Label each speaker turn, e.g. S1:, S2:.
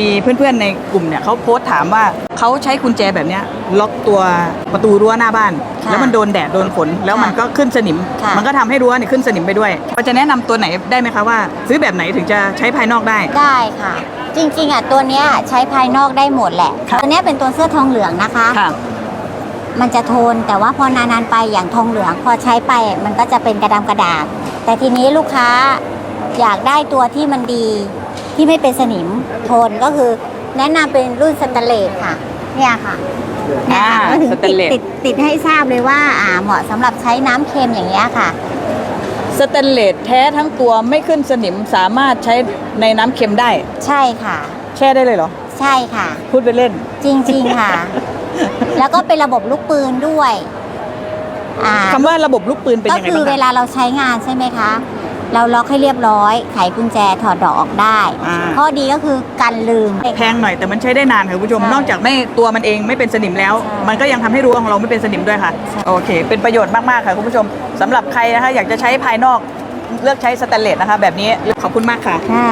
S1: มีเพื่อนๆในกลุ่มเนี่ยเขาโพสต์ถามว่าเขาใช้กุญแจแบบเนี้ยล็อกตัวประตูรั้วหน้าบ้าน
S2: ค่ะ
S1: แล้วมันโดนแดดโดนฝนแล้วมันก็ขึ้นสนิม
S2: ค่ะ
S1: มันก็ทำให้รั้วเนี่ยขึ้นสนิมไปด้วยเราจะแนะนำตัวไหนได้ไหมคะว่า ซื้อแบบไหนถึงจะใช้ภายนอกได้
S2: ได้ค่ะ จริงๆอะตัวเนี้ยใช้ภายนอกได้หมดแหละ
S1: ค่ะ
S2: ตัวเนี้ยเป็นตัวเสื้อทองเหลืองนะคะ
S1: ค่ะ
S2: มันจะโทนแต่ว่าพอนานๆไปอย่างทองเหลืองพอใช้ไปมันก็จะเป็นกระดำกระดาษ แต่ทีนี้ลูกค้าอยากได้ตัวที่มันดี ที่ไม่เป็นสนิมโทนก็คือ แนะนำเป็นรุ่นสแตนเลสค่ะ เนี่ยค่ะเนี่ยค่ะ
S1: อ่า
S2: ก็ถึง
S1: สแต
S2: ติ
S1: น
S2: ด
S1: เลส
S2: ติดติดให้ทราบเลยว่าอ่าเหมาะสำหรับใช้น้ำเค็มอย่างเงี้ยค่ะ
S1: สแตนเลสแท้ทั้งตัวไม่ขึ้นสนิมสามารถใช้ในน้ำเค็มได้
S2: ใช่ค่ะ
S1: แช่ได้เลยเหรอ
S2: ใช่ค่ะ
S1: พูดไปเล่น
S2: จริง ๆ ค่ะ แล้วก็เป็นระบบลูกปืนด้วยอ่า
S1: คำว่าระบบลูกปืนเป็น
S2: ก็
S1: ยังไง
S2: คือ
S1: บ้าง
S2: เว
S1: คะ
S2: ลาเราใช้งานใช่ไหมคะ เราล็อกให้เรียบร้อย ไขกุญแจถอดดอกออกได้
S1: อ่า
S2: ข้อดีก็คือกันลืม
S1: แพงหน่อยแต่มันใช้ได้นานค่ะคุณผู้ชม
S2: ใช่
S1: นอกจากไม่ตัวมันเองไม่เป็นสนิมแล้ว
S2: ใช่
S1: มันก็ยังทำให้รั้วของเราไม่เป็นสนิมด้วยค่ะ
S2: ใช่
S1: โอเค เป็นประโยชน์มาก ๆ ค่ะคุณผู้ชมสำหรับใครนะคะอยากจะใช้ภายนอกเลือกใช้สแตนเลสนะคะ แบบนี้ขอบคุณมากค่ะ
S2: ค่ะ